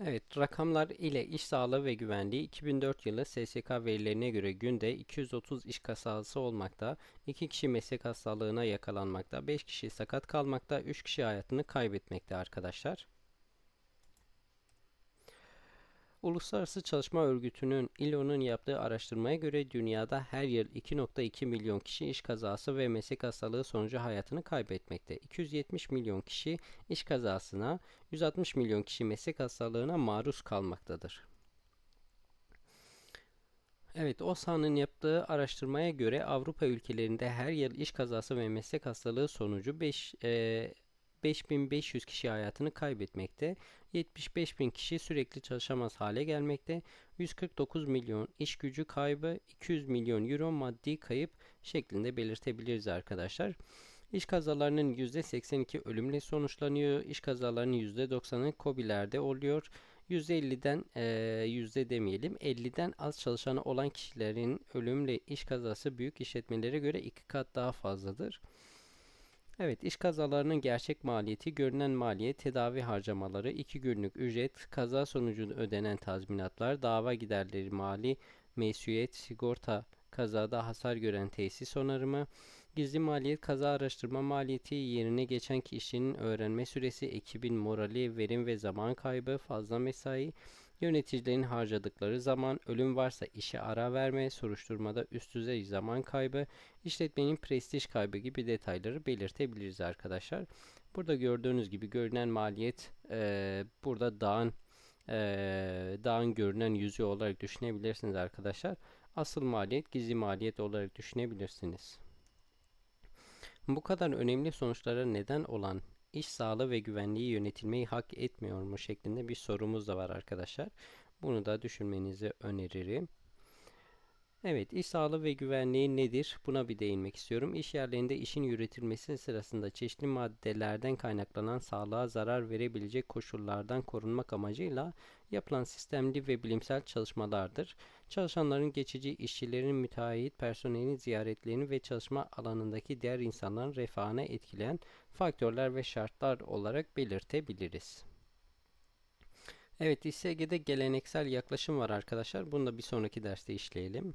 Evet, rakamlar ile iş sağlığı ve güvenliği 2004 yılı SSK verilerine göre günde 230 iş kazası olmakta, 2 kişi meslek hastalığına yakalanmakta, 5 kişi sakat kalmakta, 3 kişi hayatını kaybetmekte arkadaşlar. Uluslararası Çalışma Örgütü'nün ILO'nun yaptığı araştırmaya göre dünyada her yıl 2.2 milyon kişi iş kazası ve meslek hastalığı sonucu hayatını kaybetmekte. 270 milyon kişi iş kazasına, 160 milyon kişi meslek hastalığına maruz kalmaktadır. Evet, OSA'nın yaptığı araştırmaya göre Avrupa ülkelerinde her yıl iş kazası ve meslek hastalığı sonucu 5 e, 5500 kişi hayatını kaybetmekte, 75 bin kişi sürekli çalışamaz hale gelmekte, 149 milyon iş gücü kaybı, 200 milyon euro maddi kayıp şeklinde belirtebiliriz arkadaşlar. İş kazalarının %82 ölümle sonuçlanıyor. İş kazalarının %90'ı COBİ'lerde oluyor. %50'den e, yüzde demeyelim 50'den az çalışanı olan kişilerin ölümle iş kazası büyük işletmelere göre iki kat daha fazladır. Evet, iş kazalarının gerçek maliyeti, görünen maliyet, tedavi harcamaları, 2 günlük ücret, kaza sonucu ödenen tazminatlar, dava giderleri, mali, mesuliyet, sigorta, kazada hasar gören tesis onarımı, gizli maliyet, kaza araştırma maliyeti, yerine geçen kişinin öğrenme süresi, ekibin morali, verim ve zaman kaybı, fazla mesai, Yöneticilerin harcadıkları zaman, ölüm varsa işe ara verme, soruşturmada üst düzey zaman kaybı, işletmenin prestij kaybı gibi detayları belirtebiliriz arkadaşlar. Burada gördüğünüz gibi görünen maliyet e, burada dağın e, dağın görünen yüzü olarak düşünebilirsiniz arkadaşlar. Asıl maliyet gizli maliyet olarak düşünebilirsiniz. Bu kadar önemli sonuçlara neden olan iş sağlığı ve güvenliği yönetilmeyi hak etmiyor mu şeklinde bir sorumuz da var arkadaşlar. Bunu da düşünmenizi öneririm. Evet, iş sağlığı ve güvenliği nedir? Buna bir değinmek istiyorum. İş yerlerinde işin yürütülmesi sırasında çeşitli maddelerden kaynaklanan sağlığa zarar verebilecek koşullardan korunmak amacıyla yapılan sistemli ve bilimsel çalışmalardır. Çalışanların geçici işçilerin müteahhit personelin ziyaretlerini ve çalışma alanındaki diğer insanların refahına etkileyen faktörler ve şartlar olarak belirtebiliriz. Evet, İSG'de geleneksel yaklaşım var arkadaşlar. Bunu da bir sonraki derste işleyelim.